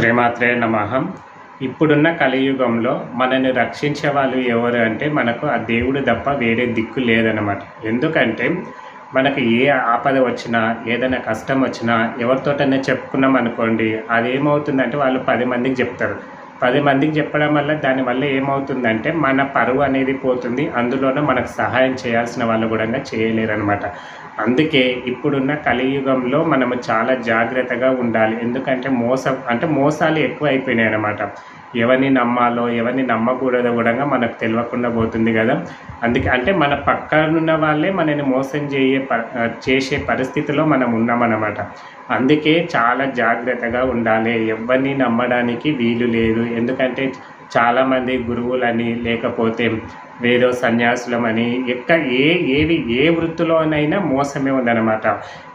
శ్రీమాత్రే నమహం ఇప్పుడున్న కలియుగంలో మనల్ని రక్షించే వాళ్ళు ఎవరు అంటే మనకు ఆ దేవుడు తప్ప వేరే దిక్కు లేదనమాట ఎందుకంటే మనకు ఏ ఆపద వచ్చినా ఏదైనా కష్టం వచ్చినా ఎవరితోటైనా చెప్పుకున్నాం అనుకోండి అది ఏమవుతుందంటే వాళ్ళు పది మందికి చెప్తారు. పది మందికి చెప్పడం వల్ల దానివల్ల ఏమవుతుందంటే మన పరువు అనేది పోతుంది. అందులోనే మనకు సహాయం చేయాల్సిన వాళ్ళు కూడా చేయలేరు అనమాట అందుకే ఇప్పుడున్న కలియుగంలో మనము చాలా జాగ్రత్తగా ఉండాలి. ఎందుకంటే మోసం అంటే మోసాలు ఎక్కువ అయిపోయినాయి అనమాట ఎవరిని నమ్మాలో ఎవరిని నమ్మకూడదో కూడా మనకు తెలియకుండా పోతుంది కదా. అందుకే అంటే మన పక్కనున్న వాళ్ళే మనని మోసం చేయే ప చేసే పరిస్థితిలో మనం ఉన్నామన్నమాట. అందుకే చాలా జాగ్రత్తగా ఉండాలి. ఎవరిని నమ్మడానికి వీలు లేదు. ఎందుకంటే చాలామంది గురువులని లేకపోతే వేరే సన్యాసులమని ఎక్క ఏ ఏవి ఏ వృత్తిలోనైనా మోసమే ఉందన్నమాట.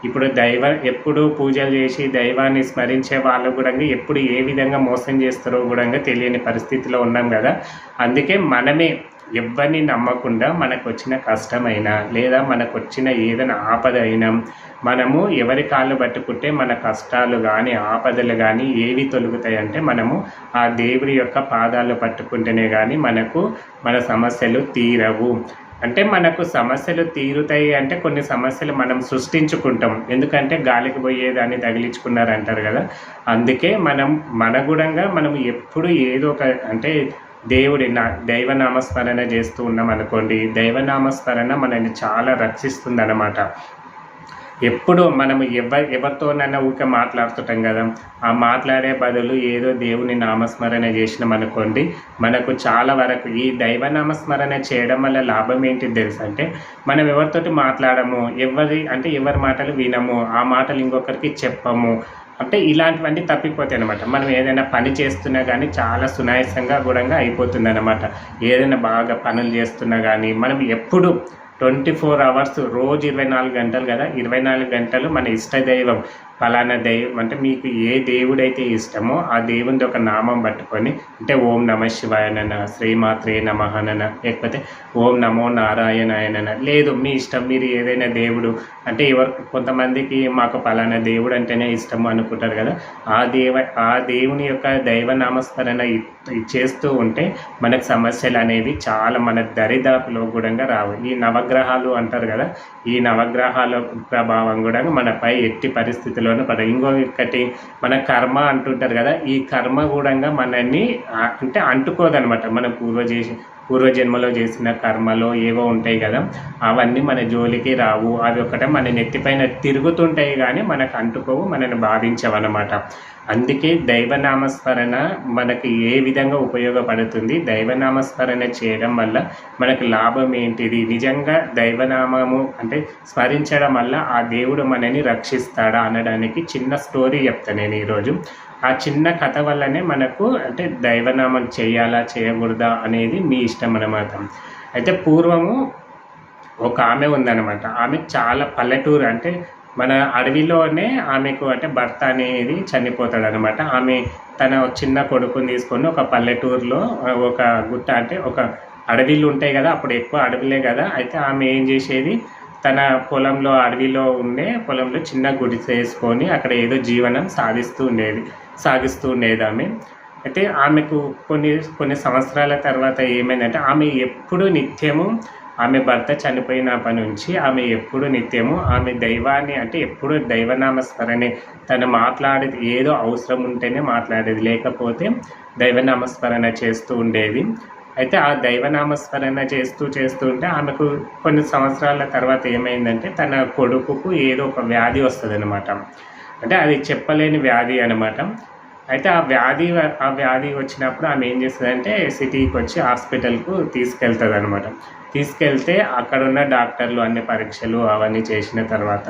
ఇప్పుడు దైవ ఎప్పుడు పూజలు చేసి దైవాన్ని స్మరించే వాళ్ళు కూడా ఎప్పుడు ఏ విధంగా మోసం చేస్తారో కూడా తెలియని పరిస్థితిలో ఉన్నాం కదా. అందుకే మనమే ఎవరిని నమ్మకుండా మనకు వచ్చిన కష్టమైనా లేదా మనకు వచ్చిన ఏదైనా ఆపద అయినా మనము ఎవరి కాళ్ళు పట్టుకుంటే మన కష్టాలు కానీ ఆపదలు కానీ ఏవి తొలుగుతాయి అంటే మనము ఆ దేవుడి యొక్క పాదాలు పట్టుకుంటేనే కానీ మనకు మన సమస్యలు తీరవు. అంటే మనకు సమస్యలు తీరుతాయి అంటే కొన్ని సమస్యలు మనం సృష్టించుకుంటాం. ఎందుకంటే గాలికి పోయేదాన్ని తగిలించుకున్నారంటారు కదా. అందుకే మనం మన గుణంగా మనం ఎప్పుడు ఏదో ఒక అంటే దేవుడి నా దైవనామస్మరణ చేస్తూ ఉన్నాం అనుకోండి దైవనామస్మరణ మనల్ని చాలా రక్షిస్తుంది అన్నమాట ఎప్పుడో మనం ఎవ ఎవరితోనైనా ఊరికే మాట్లాడుతుంటాం కదా ఆ మాట్లాడే బదులు ఏదో దేవుని నామస్మరణ చేసినాం అనుకోండి మనకు చాలా వరకు ఈ దైవ నామస్మరణ చేయడం వల్ల లాభం ఏంటి తెలుసు అంటే మనం ఎవరితోటి మాట్లాడము ఎవరి అంటే ఎవరి మాటలు వినము ఆ మాటలు ఇంకొకరికి చెప్పము అంటే ఇలాంటివన్నీ తప్పిపోతాయి అనమాట మనం ఏదైనా పని చేస్తున్నా కానీ చాలా సునాయాసంగా కూడా అయిపోతుంది అనమాట ఏదైనా బాగా పనులు చేస్తున్నా కానీ మనం ఎప్పుడు ట్వంటీ ఫోర్ అవర్స్ రోజు ఇరవై నాలుగు గంటలు కదా ఇరవై నాలుగు గంటలు మన ఇష్ట దైవం ఫలానా దైవం అంటే మీకు ఏ దేవుడైతే ఇష్టమో ఆ దేవుని ఒక నామం పట్టుకొని అంటే ఓం నమ శివాయనన శ్రీమాత్రే నమహనన లేకపోతే ఓం నమో నారాయణాయనన లేదు మీ ఇష్టం మీరు ఏదైనా దేవుడు అంటే ఎవరు కొంతమందికి మాకు ఫలానా దేవుడు అంటేనే ఇష్టం అనుకుంటారు కదా. ఆ దేవ ఆ దేవుని యొక్క దైవ నామస్మరణ చేస్తూ ఉంటే మనకు సమస్యలు అనేవి చాలా మన దరిదాపులో కూడా రావు. ఈ నవగ్రహాలు అంటారు కదా ఈ నవగ్రహాల ప్రభావం కూడా మనపై ఎట్టి పరిస్థితులు పరిస్థితిలోనూ పడ ఇంకొకటి మన కర్మ అంటుంటారు కదా ఈ కర్మ కూడా మనల్ని అంటే అంటుకోదనమాట. మన పూర్వ చేసి పూర్వజన్మలో చేసిన కర్మలో ఏవో ఉంటాయి కదా అవన్నీ మన జోలికి రావు. అవి ఒకటే మన నెత్తిపైన తిరుగుతుంటాయి కానీ మనకు అంటుకోవు మనని బాధించవన్నమాట అందుకే దైవనామస్మరణ మనకి ఏ విధంగా ఉపయోగపడుతుంది దైవనామస్మరణ చేయడం వల్ల మనకు లాభం ఏంటిది? నిజంగా దైవనామము అంటే స్మరించడం వల్ల ఆ దేవుడు మనని రక్షిస్తాడా? అనడానికి చిన్న స్టోరీ చెప్తాను నేను ఈరోజు. ఆ చిన్న కథ వల్లనే మనకు అంటే దైవనామం చేయాలా చేయకూడదా అనేది మీ ఇష్టం అన్నమాట. అయితే పూర్వము ఒక ఆమె ఉందన్నమాట. ఆమె చాలా పల్లెటూరు అంటే మన అడవిలోనే ఆమెకు అంటే భర్త అనేది చనిపోతాడు అనమాట ఆమె తన చిన్న కొడుకుని తీసుకొని ఒక పల్లెటూరులో ఒక గుట్ట అంటే ఒక అడవిలు ఉంటాయి కదా అప్పుడు ఎక్కువ అడవిలే కదా. అయితే ఆమె ఏం చేసేది? తన పొలంలో అడవిలో ఉండే పొలంలో చిన్న గుడిసె వేసుకొని అక్కడ ఏదో జీవనం సాధిస్తూ ఉండేది సాగిస్తూ ఉండేది ఆమె. అయితే ఆమెకు కొన్ని కొన్ని సంవత్సరాల తర్వాత ఏమైందంటే ఆమె ఎప్పుడు నిత్యము ఆమె భర్త చనిపోయినప్పటి నుంచి ఆమె ఎప్పుడు నిత్యము ఆమె దైవాన్ని అంటే ఎప్పుడు దైవనామస్మరణే తను మాట్లాడేది ఏదో అవసరం ఉంటేనే మాట్లాడేది. లేకపోతే దైవనామస్మరణ చేస్తూ ఉండేది. అయితే ఆ దైవనామస్మరణ చేస్తూ చేస్తూ ఉంటే ఆమెకు కొన్ని సంవత్సరాల తర్వాత ఏమైందంటే తన కొడుకుకు ఏదో ఒక వ్యాధి వస్తుంది అంటే అది చెప్పలేని వ్యాధి అనమాట అయితే ఆ వ్యాధి ఆ వ్యాధి వచ్చినప్పుడు ఆమె ఏం చేస్తుందంటే సిటీకి వచ్చి హాస్పిటల్కు తీసుకెళ్తుంది అనమాట తీసుకెళ్తే అక్కడ ఉన్న డాక్టర్లు అన్ని పరీక్షలు అవన్నీ చేసిన తర్వాత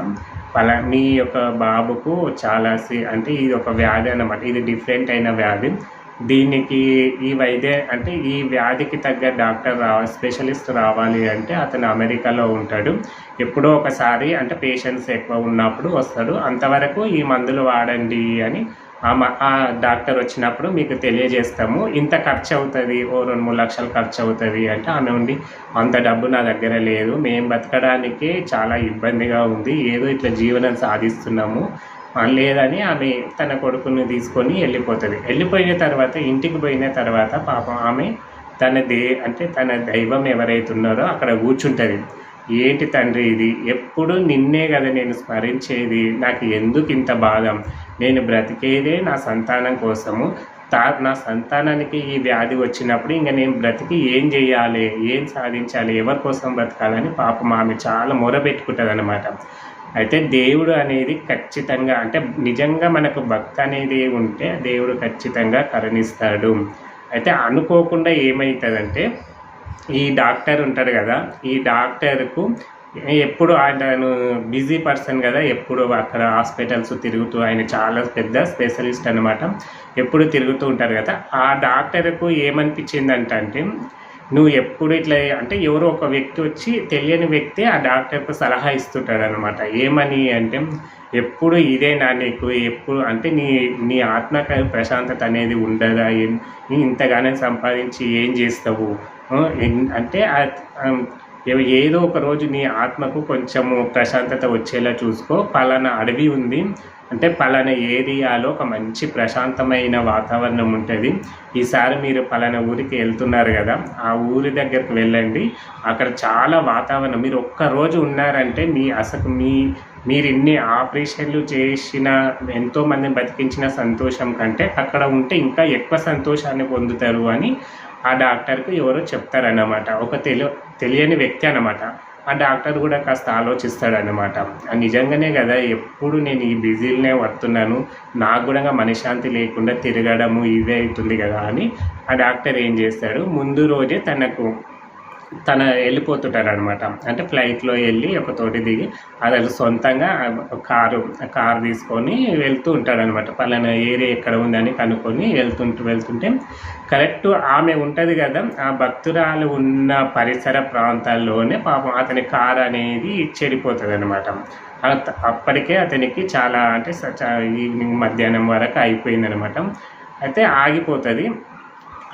వాళ్ళ మీ యొక్క బాబుకు చాలా సి- అంటే ఇది ఒక వ్యాధి అన్నమాట. ఇది డిఫరెంట్ అయిన వ్యాధి. దీనికి ఈ వైద్య అంటే ఈ వ్యాధికి తగ్గ డాక్టర్ రావ స్పెషలిస్ట్ రావాలి అంటే అతను అమెరికాలో ఉంటాడు. ఎప్పుడో ఒకసారి అంటే పేషెంట్స్ ఎక్కువ ఉన్నప్పుడు వస్తాడు. అంతవరకు ఈ మందులు వాడండి అని ఆ మ- ఆ డాక్టర్ వచ్చినప్పుడు మీకు తెలియజేస్తాము. ఇంత ఖర్చు అవుతుంది ఓ రెండు మూడు లక్షలు ఖర్చు అవుతుంది అంటే ఆమె ఉండి అంత డబ్బు నా దగ్గర లేదు. మేము బతకడానికి చాలా ఇబ్బందిగా ఉంది. ఏదో ఇట్లా జీవనం సాధిస్తున్నాము. లేదని ఆమె తన కొడుకుని తీసుకొని వెళ్ళిపోతుంది. వెళ్ళిపోయిన తర్వాత ఇంటికి పోయిన తర్వాత పాపం ఆమె తన దే అంటే తన దైవం ఎవరైతే ఉన్నారో అక్కడ కూర్చుంటుంది. ఏంటి తండ్రి ఇది? ఎప్పుడు నిన్నే కదా నేను స్మరించేది? నాకు ఎందుకు ఇంత బాధ? నేను బ్రతికేదే నా సంతానం కోసము. తా నా సంతానానికి ఈ వ్యాధి వచ్చినప్పుడు ఇంకా నేను బ్రతికి ఏం చేయాలి? ఏం సాధించాలి? ఎవరి కోసం బ్రతకాలని? పాపం ఆమె చాలా మొరబెట్టుకుంటుంది అనమాట అయితే దేవుడు అనేది ఖచ్చితంగా అంటే నిజంగా మనకు భక్తి అనేది ఉంటే దేవుడు ఖచ్చితంగా కరుణిస్తాడు. అయితే అనుకోకుండా ఏమవుతుందంటే ఈ డాక్టర్ ఉంటాడు కదా ఈ డాక్టర్కు ఎప్పుడు ఆయనను బిజీ పర్సన్ కదా ఎప్పుడు అక్కడ హాస్పిటల్స్ తిరుగుతూ ఆయన చాలా పెద్ద స్పెషలిస్ట్ అనమాట ఎప్పుడు తిరుగుతూ ఉంటారు కదా ఆ డాక్టర్కు ఏమనిపించిందంటే నువ్వు ఎప్పుడు ఇట్లా అంటే ఎవరో ఒక వ్యక్తి వచ్చి తెలియని వ్యక్తి ఆ డాక్టర్కు సలహా ఇస్తుంటాడు అనమాట ఏమని అంటే ఎప్పుడు ఇదేనా నీకు ఎప్పుడు అంటే నీ నీ ఆత్మక ప్రశాంతత అనేది ఉండదా? ఏం- నీ ఇంతగానే సంపాదించి ఏం చేస్తావు? అంటే ఏదో ఒక రోజు నీ ఆత్మకు కొంచెము ప్రశాంతత వచ్చేలా చూసుకో. పలానా అడవి ఉంది. అంటే పలానా ఏరియాలో ఒక మంచి ప్రశాంతమైన వాతావరణం ఉంటుంది. ఈసారి మీరు పలానా ఊరికి వెళ్తున్నారు కదా ఆ ఊరి దగ్గరికి వెళ్ళండి. అక్కడ చాలా వాతావరణం. మీరు ఒక్క రోజు ఉన్నారంటే మీ అసలు మీ మీరు ఇన్ని ఆపరేషన్లు చేసిన ఎంతోమందిని బతికించిన సంతోషం కంటే అక్కడ ఉంటే ఇంకా ఎక్కువ సంతోషాన్ని పొందుతారు అని ఆ డాక్టర్కు ఎవరో చెప్తారన్నమాట. ఒక తెలి తెలియని వ్యక్తి అనమాట ఆ డాక్టర్ కూడా కాస్త ఆలోచిస్తాడనమాట నిజంగానే కదా ఎప్పుడు నేను ఈ బిజీలనే పడుతున్నాను నాకు కూడా మనశ్శాంతి లేకుండా తిరగడము ఇదే అవుతుంది కదా అని ఆ డాక్టర్ ఏం చేస్తాడు ముందు రోజే తనకు తన వెళ్ళిపోతుంటారు అనమాట అంటే ఫ్లైట్లో వెళ్ళి ఒక తోటి దిగి అతను సొంతంగా కారు కారు తీసుకొని వెళ్తూ ఉంటాడు అనమాట పలానా ఏరియా ఎక్కడ ఉందని కనుక్కొని వెళ్తుంటూ వెళ్తుంటే కరెక్ట్ ఆమె ఉంటుంది కదా ఆ భక్తురాలు ఉన్న పరిసర ప్రాంతాల్లోనే పాపం అతని కారు అనేది చెడిపోతుంది అనమాట అప్పటికే అతనికి చాలా అంటే ఈవినింగ్ మధ్యాహ్నం వరకు అయిపోయింది అనమాట అయితే ఆగిపోతుంది.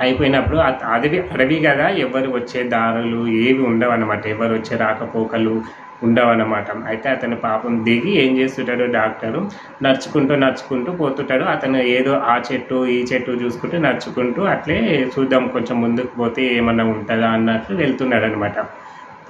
అయిపోయినప్పుడు అడవి అడవి కదా ఎవరు వచ్చే దారులు ఏవి ఉండవు అనమాట ఎవరు వచ్చే రాకపోకలు ఉండవు అనమాట అయితే అతను పాపం దిగి ఏం చేస్తుంటాడు డాక్టరు? నడుచుకుంటూ నడుచుకుంటూ పోతుంటాడు. అతను ఏదో ఆ చెట్టు ఈ చెట్టు చూసుకుంటూ నడుచుకుంటూ అట్లే చూద్దాం కొంచెం ముందుకు పోతే ఏమన్నా ఉంటుందా అన్నట్లు వెళ్తున్నాడు అనమాట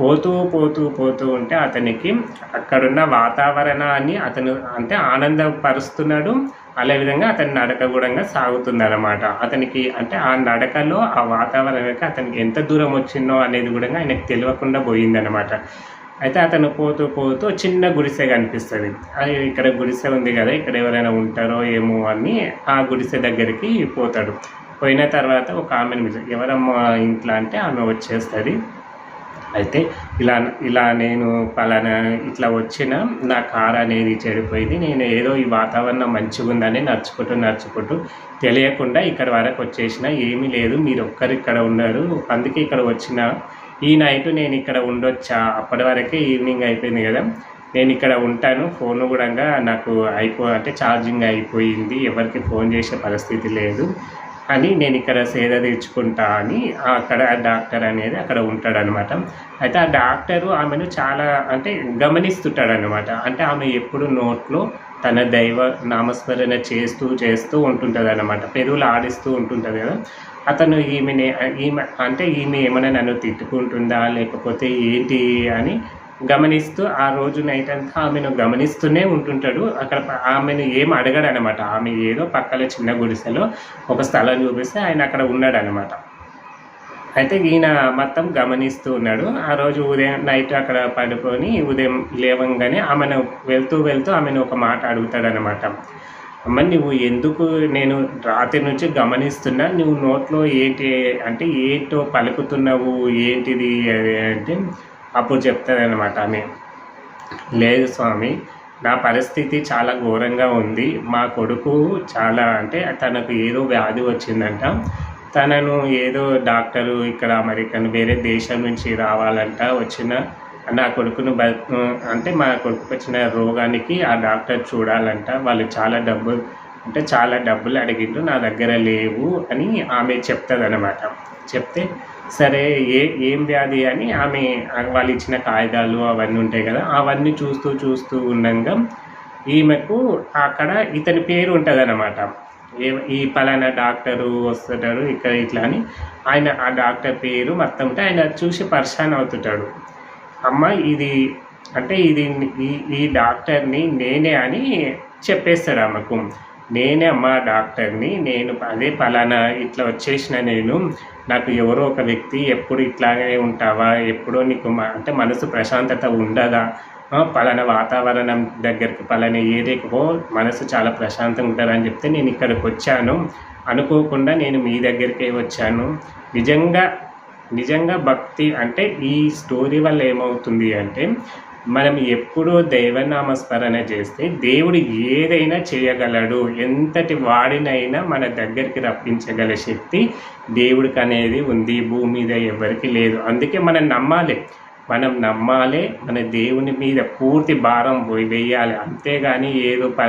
పోతూ పోతూ పోతూ ఉంటే అతనికి అక్కడున్న వాతావరణాన్ని అతను అంటే ఆనందపరుస్తున్నాడు. అదే విధంగా అతని నడక కూడా సాగుతుంది అనమాట అతనికి అంటే ఆ నడకలో ఆ వాతావరణానికి అతనికి ఎంత దూరం వచ్చిందో అనేది కూడా ఆయనకు తెలియకుండా పోయిందనమాట అయితే అతను పోతూ పోతూ చిన్న గుడిసె కనిపిస్తుంది. అది ఇక్కడ గుడిసె ఉంది కదా ఇక్కడ ఎవరైనా ఉంటారో ఏమో అని ఆ గుడిసె దగ్గరికి పోతాడు. పోయిన తర్వాత ఒక ఆమెను ఎవరమ్మ ఎవరమ్మా ఇంట్లో? అంటే ఆమె వచ్చేస్తుంది. అయితే ఇలా ఇలా నేను పలానా ఇట్లా వచ్చిన నా కార్ అనేది చెడిపోయింది. నేను ఏదో ఈ వాతావరణం మంచిగా ఉందని నడుచుకుంటూ నడుచుకుంటూ తెలియకుండా ఇక్కడ వరకు వచ్చేసిన. ఏమీ లేదు మీరు ఒక్కరు ఇక్కడ ఉన్నారు. అందుకే ఇక్కడ వచ్చిన. ఈ నైట్ నేను ఇక్కడ ఉండొచ్చా? అప్పటి వరకే ఈవినింగ్ అయిపోయింది కదా. నేను ఇక్కడ ఉంటాను. ఫోన్ కూడా నాకు అయిపో అంటే ఛార్జింగ్ అయిపోయింది. ఎవరికి ఫోన్ చేసే పరిస్థితి లేదు. అని నేను ఇక్కడ సేద తీర్చుకుంటా అని అక్కడ ఆ డాక్టర్ అనేది అక్కడ ఉంటాడనమాట అయితే ఆ డాక్టరు ఆమెను చాలా అంటే గమనిస్తుంటాడనమాట అంటే ఆమె ఎప్పుడు నోట్లో తన దైవ నామస్మరణ చేస్తూ చేస్తూ ఉంటుంటుంది అనమాట పెరుగులు ఆడిస్తూ ఉంటుంటుంది కదా. అతను ఈమెని ఈమె అంటే ఈమె ఏమైనా నన్ను తిట్టుకుంటుందా లేకపోతే ఏంటి అని గమనిస్తూ ఆ రోజు నైట్ అంతా ఆమెను గమనిస్తూనే ఉంటుంటాడు. అక్కడ ఆమెను ఏం అడగాడు అనమాట ఆమె ఏదో పక్కలో చిన్న గుడిసెలో ఒక స్థలం చూపిస్తే ఆయన అక్కడ ఉన్నాడు అనమాట అయితే ఈయన మొత్తం గమనిస్తూ ఉన్నాడు. ఆ రోజు ఉదయం నైట్ అక్కడ పడుకొని ఉదయం లేవంగానే ఆమెను వెళ్తూ వెళ్తూ ఆమెను ఒక మాట అడుగుతాడనమాట. అమ్మ నువ్వు ఎందుకు నేను రాత్రి నుంచి గమనిస్తున్నా? నువ్వు నోట్లో ఏంటి అంటే ఏంటో పలుకుతున్నావు? ఏంటిది? అది అంటే అప్పుడు చెప్తాదనమాట ఆమె. లేదు స్వామి నా పరిస్థితి చాలా ఘోరంగా ఉంది. మా కొడుకు చాలా అంటే తనకు ఏదో వ్యాధి వచ్చిందంట. తనను ఏదో డాక్టరు ఇక్కడ అమెరికన్ వేరే దేశం నుంచి రావాలంట వచ్చిన నా కొడుకును బ అంటే మా కొడుకు వచ్చిన రోగానికి ఆ డాక్టర్ చూడాలంట. వాళ్ళు చాలా డబ్బు అంటే చాలా డబ్బులు అడిగిండ్రు నా దగ్గర లేవు అని ఆమె చెప్తుంది అనమాట చెప్తే సరే ఏ ఏం వ్యాధి అని ఆమె వాళ్ళు ఇచ్చిన కాగితాలు అవన్నీ ఉంటాయి కదా అవన్నీ చూస్తూ చూస్తూ ఉండగా ఈమెకు అక్కడ ఇతని పేరు ఉంటుందన్నమాట. ఏ- ఈ పలానా డాక్టరు వస్తుంటారు ఇక్కడ ఇట్లా అని. ఆయన ఆ డాక్టర్ పేరు మొత్తం ఉంటే ఆయన చూసి పర్షాన్ అవుతుంటాడు. అమ్మ ఇది అంటే ఇది ఈ ఈ డాక్టర్ని నేనే అని చెప్పేస్తాడు ఆమెకు. నేనే అమ్మ డాక్టర్ని నేను అదే పలానా ఇట్లా వచ్చేసిన నేను. నాకు ఎవరో ఒక వ్యక్తి ఎప్పుడు ఇట్లాగే ఉంటావా? ఎప్పుడో నీకు అంటే మనసు ప్రశాంతత ఉండదా? పలానా వాతావరణం దగ్గరికి పలానా ఏరియాకి మనసు చాలా ప్రశాంతంగా ఉంటుందని అని చెప్తే నేను ఇక్కడికి వచ్చాను. అనుకోకుండా నేను మీ దగ్గరికే వచ్చాను. నిజంగా నిజంగా భక్తి అంటే ఈ స్టోరీ వల్ల ఏమవుతుంది అంటే మనం ఎప్పుడూ దైవనామస్మరణ చేస్తే దేవుడు ఏదైనా చేయగలడు. ఎంతటి వాడినైనా మన దగ్గరికి రప్పించగల శక్తి దేవుడికి అనేది ఉంది. భూమి మీద ఎవరికి లేదు. అందుకే మనం నమ్మాలి. మనం నమ్మాలి మన దేవుని మీద పూర్తి భారం పోయి వేయాలి. అంతేగాని ఏదో ప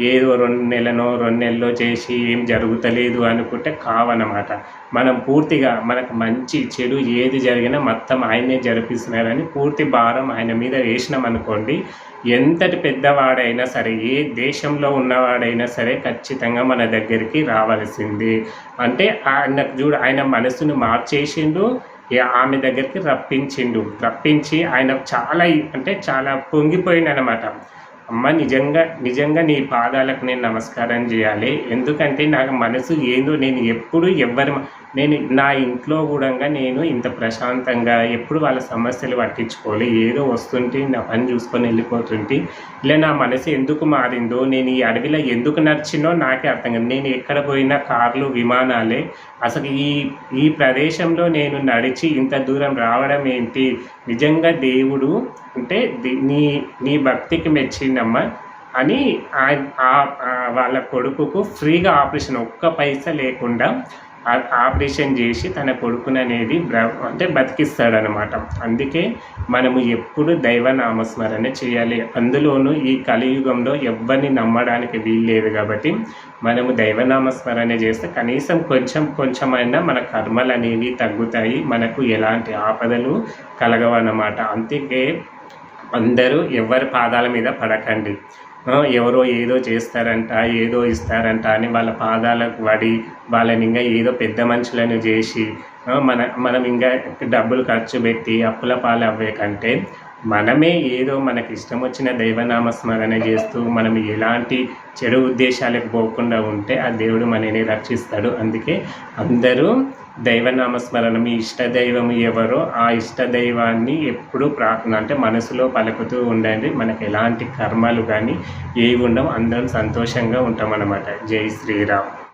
ఏదో రెండు నెలనో రెండు నెలలో చేసి ఏం జరుగుతలేదు అనుకుంటే కావన్నమాట. మనం పూర్తిగా మనకు మంచి చెడు ఏది జరిగినా మొత్తం ఆయనే జరిపిస్తున్నారని పూర్తి భారం ఆయన మీద వేసినాం అనుకోండి ఎంతటి పెద్దవాడైనా సరే ఏ దేశంలో ఉన్నవాడైనా సరే ఖచ్చితంగా మన దగ్గరికి రావాల్సింది. అంటే ఆయన చూడు ఆయన మనసును మార్చేసిండు ఆమె దగ్గరికి రప్పించిండు. రప్పించి ఆయన చాలా అంటే చాలా పొంగిపోయిందనమాట అమ్మ నిజంగా నిజంగా నీ పాదాలకు నేను నమస్కారం చేయాలి. ఎందుకంటే నాకు మనసు ఏందో నేను ఎప్పుడు ఎవరి నేను నా ఇంట్లో కూడా నేను ఇంత ప్రశాంతంగా ఎప్పుడు వాళ్ళ సమస్యలు పట్టించుకోవాలి ఏదో వస్తుంటే నా పని చూసుకొని వెళ్ళిపోతుంటే ఇలా నా మనసు ఎందుకు మారిందో నేను ఈ అడవిలో ఎందుకు నడిచినో నాకే అర్థం కాదు. నేను ఎక్కడ పోయినా కార్లు విమానాలే అసలు ఈ ఈ ప్రదేశంలో నేను నడిచి ఇంత దూరం రావడం ఏంటి? నిజంగా దేవుడు అంటే నీ నీ భక్తికి మెచ్చిన మెచ్చిందమ్మా అని ఆ- వాళ్ళ కొడుకుకు ఫ్రీగా ఆపరేషన్ ఒక్క పైసా లేకుండా ఆ- ఆపరేషన్ చేసి తన కొడుకుని అనేది బ్ర- అంటే బతికిస్తాడనమాట. అందుకే మనము ఎప్పుడు దైవ నామస్మరణ చేయాలి. అందులోనూ ఈ కలియుగంలో ఎవరిని నమ్మడానికి వీల్లేదు కాబట్టి మనము దైవనామస్మరణ చేస్తే కనీసం కొంచెం కొంచెమైనా మన కర్మలు అనేవి తగ్గుతాయి మనకు ఎలాంటి ఆపదలు కలగవన్నమాట. అందుకే అందరూ ఎవరి పాదాల మీద పడకండి. ఎవరో ఏదో చేస్తారంట ఏదో ఇస్తారంట అని వాళ్ళ పాదాలకు పడి వాళ్ళని ఇంకా ఏదో పెద్ద మనుషులను చేసి మన మనం ఇంకా డబ్బులు ఖర్చు పెట్టి అప్పుల పాలు అవ్వే కంటే మనమే ఏదో మనకి ఇష్టం వచ్చిన దైవనామస్మరణ చేస్తూ మనం ఎలాంటి చెడు ఉద్దేశాలకు పోకుండా ఉంటే ఆ దేవుడు మనని రక్షిస్తాడు. అందుకే అందరూ దైవనామస్మరణ మీ ఇష్ట దైవం ఎవరో ఆ ఇష్ట దైవాన్ని ఎప్పుడూ ప్రార్థన అంటే మనసులో పలుకుతూ ఉండండి. మనకు ఎలాంటి కర్మలు కానీ ఏవి ఉండవు. అందరం సంతోషంగా ఉంటాం అన్నమాట జై శ్రీరామ్.